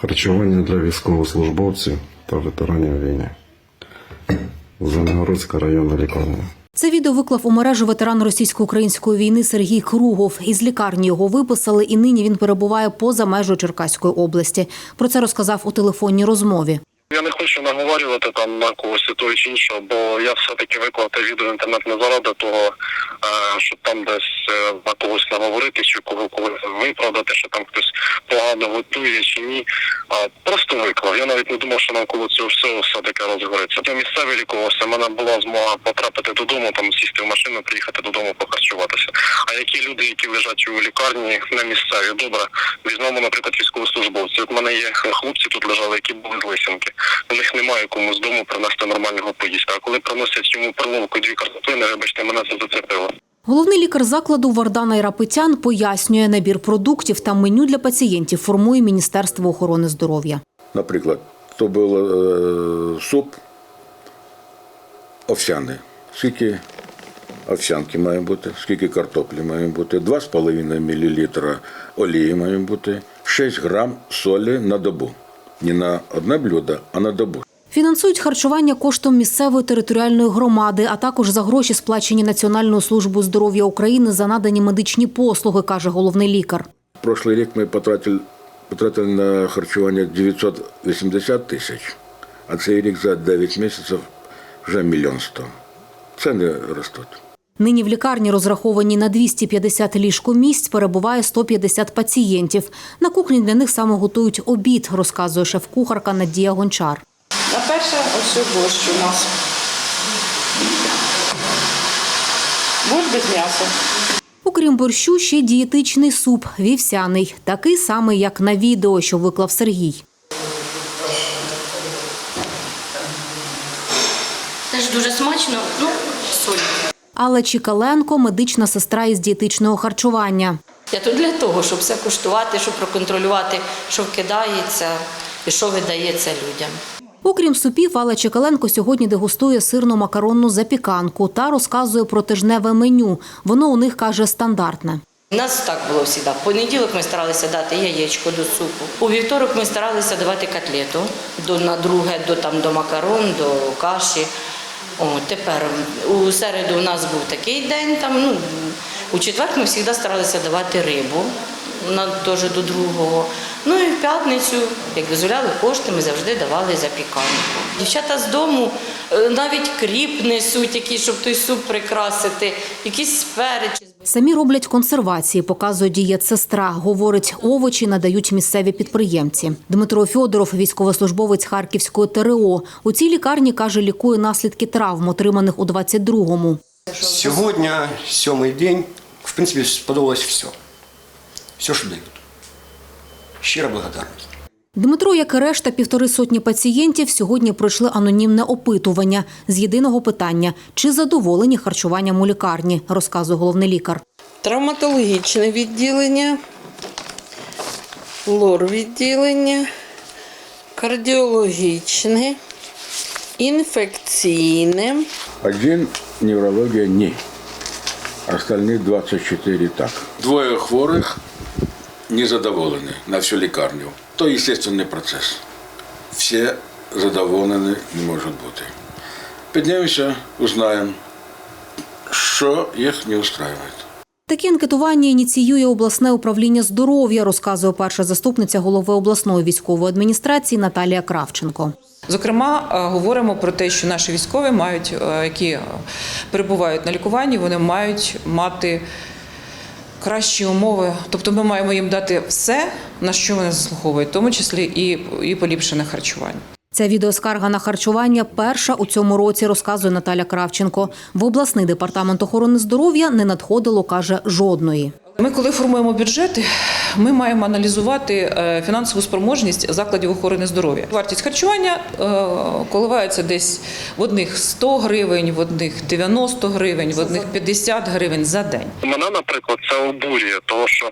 Харчування для військовослужбовців та ветеранів війни. Зеленогородська районна лікарня. Це відео виклав у мережу ветеран російсько-української війни Сергій Кругов. Із лікарні його виписали, і нині він перебуває поза межою Черкаської області. Про це розказав у телефонній розмові. Я не хочу наговорювати там на когось і того чи іншого, бо я все-таки виклав те відео в інтернет не заради того, е, щоб там десь е, на когось наговорити, чи кого когось виправдати, що там хтось погано готує чи ні. Просто виклав. Я навіть не думав, що навколо цього всього все таке розгориться. Я місцевий лікувався. в мене була змога потрапити додому, там сісти в машину, приїхати додому, похарчуватися. А які люди, які лежать у лікарні, не місцеві, добре, візьмемо, наприклад, військовослужбовці. От в мене є хлопці тут лежали, які були з лисенки. У них немає кому з дому принести нормального поїздка. А коли приносять йому перловку дві картоплини, вибачте, мене це зацепило. Головний лікар закладу Вардана Ірапетян пояснює, набір продуктів та меню для пацієнтів формує Міністерство охорони здоров'я. Наприклад, то був е, суп овсяний. Скільки овсянки має бути, скільки картоплі має бути, 2,5 мл олії має бути, 6 грам солі на добу. Не на одне блюдо, а на добу. Фінансують харчування коштом місцевої територіальної громади, а також за гроші сплачені Національною службою здоров'я України за надані медичні послуги, каже головний лікар. Прошлий рік ми потратили, потратили на харчування 980 тисяч, а цей рік за 9 місяців вже мільйон сто. Це не ростуть. Нині в лікарні, розрахованій на 250 ліжкомісць, перебуває 150 пацієнтів. На кухні для них саме готують обід, розказує шеф-кухарка Надія Гончар. На перше, ось борщ у нас. Борщ без м'яса. Окрім борщу, ще дієтичний суп вівсяний, такий самий, як на відео, що виклав Сергій. Теж дуже смачно, ну, соль. Алла Чікаленко – медична сестра із дієтичного харчування. Я тут для того, щоб все куштувати, щоб проконтролювати, що вкидається і що видається людям. Окрім супів, Алла Чекаленко сьогодні дегустує сирно-макаронну запіканку та розказує про тижневе меню. Воно у них, каже, стандартне. У нас так було завжди. В понеділок ми старалися дати яєчко до супу. У вівторок ми старалися давати котлету до, на друге, до, там, до макарон, до каші. О, тепер у середу у нас був такий день, там, ну, у четвер ми завжди старалися давати рибу на, теж до другого. Ну і в п'ятницю, як дозволяли кошти, ми завжди давали запіканку. Дівчата з дому е, навіть кріп несуть, який, щоб той суп прикрасити, якісь перець. Самі роблять консервації, показує дієтсестра. Говорить, овочі надають місцеві підприємці. Дмитро Фьодоров, військовослужбовець Харківської ТРО. У цій лікарні, каже, лікує наслідки травм, отриманих у 22-му. Сьогодні, сьомий день, в принципі, сподобалось все. Все, що дають. Щира благодарність. Дмитро, як і решта півтори сотні пацієнтів, сьогодні пройшли анонімне опитування з єдиного питання: чи задоволені харчуванням у лікарні, розказує головний лікар. Травматологічне відділення, лор відділення, кардіологічне, інфекційне. Один неврологія ні. Остальні 24 так. Двоє хворих незадоволені на всю лікарню. То естественний процес. Всі задоволені не можуть бути. Піднімемося, узнаємо, що їх не устраює. Такі анкетування ініціює обласне управління здоров'я, розказує перша заступниця голови обласної військової адміністрації Наталія Кравченко. Зокрема, е, говоримо про те, що наші військові мають, е, які е, перебувають на лікуванні, вони мають мати кращі умови. Тобто ми маємо їм дати все, на що вони заслуговують, в тому числі і, і поліпшене харчування. Ця відеоскарга на харчування перша у цьому році, розказує Наталя Кравченко. В обласний департамент охорони здоров'я не надходило, каже, жодної. Ми, коли формуємо бюджети, ми маємо аналізувати е, фінансову спроможність закладів охорони здоров'я. Вартість харчування е, коливається десь в одних 100 гривень, в одних 90 гривень, в одних 50 гривень за день. Мене, наприклад, це обурює, тому що е,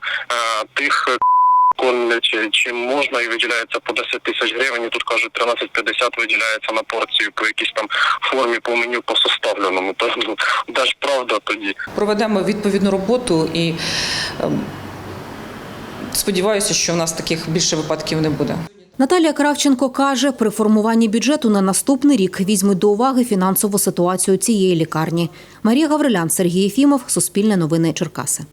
тих кормлять чим можна і виділяється по 10 тисяч гривень. І тут кажуть 13,50 виділяється на порцію по якійсь там формі по меню по составленому. То ну, де ж правда тоді? Проведемо відповідну роботу і ем, сподіваюся, що в нас таких більше випадків не буде. Наталія Кравченко каже, при формуванні бюджету на наступний рік візьмуть до уваги фінансову ситуацію цієї лікарні. Марія Гаврилян, Сергій Єфімов, Суспільне новини Черкаси.